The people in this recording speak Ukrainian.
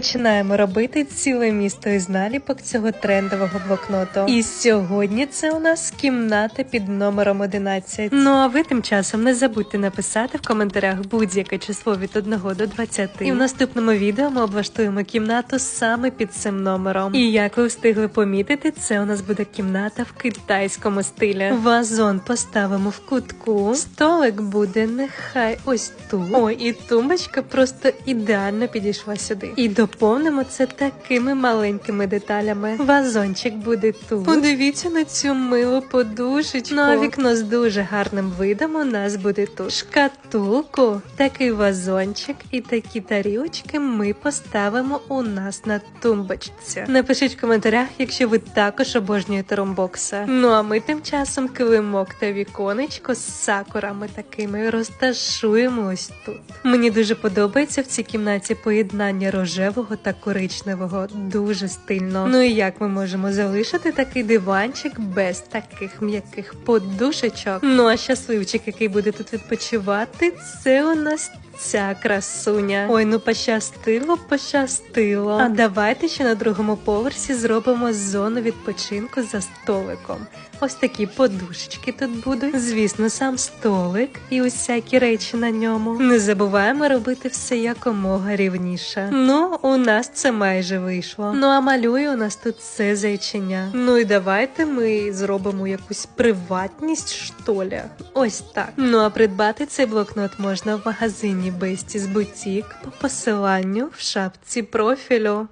Починаємо робити ціле місто із наліпок цього трендового блокноту. І сьогодні це у нас кімната під номером 11. Ну а ви тим часом не забудьте написати в коментарях будь-яке число від 1 до 20. І в наступному відео ми облаштуємо кімнату саме під цим номером. І як ви встигли помітити, це у нас буде кімната в китайському стилі. Вазон поставимо в кутку. Столик буде нехай ось тут. Ой, і тумбочка просто ідеально підійшла сюди. І доповнимо це такими маленькими деталями. Вазончик буде тут. Подивіться на цю милу подушечку. Ну, а вікно з дуже гарним видом у нас буде тут. Шкатулку, такий вазончик і такі тарілочки ми поставимо у нас на тумбочці. Напишіть в коментарях, якщо ви також обожнюєте ромбокса. Ну а ми тим часом килимок та віконечко з сакурами такими розташуємо ось тут. Мені дуже подобається в цій кімнаті поєднання рожевого та коричневого. Дуже стильно. Ну і як ми можемо залишити такий диванчик без таких м'яких подушечок? Ну а щасливчик, який буде тут відпочивати, це у нас. Ця красуня. Ой, ну пощастило, пощастило. А давайте ще на другому поверсі зробимо зону відпочинку за столиком. Ось такі подушечки тут будуть. Звісно, сам столик і усякі речі на ньому. Не забуваємо робити все якомога рівніше. Ну, у нас це майже вийшло. Ну а малює у нас тут все зайчиня. Ну і давайте ми зробимо якусь приватність, штоля. Ось так. Ну а придбати цей блокнот можна в магазині Besties Boutique по посиланню в шапці профілю.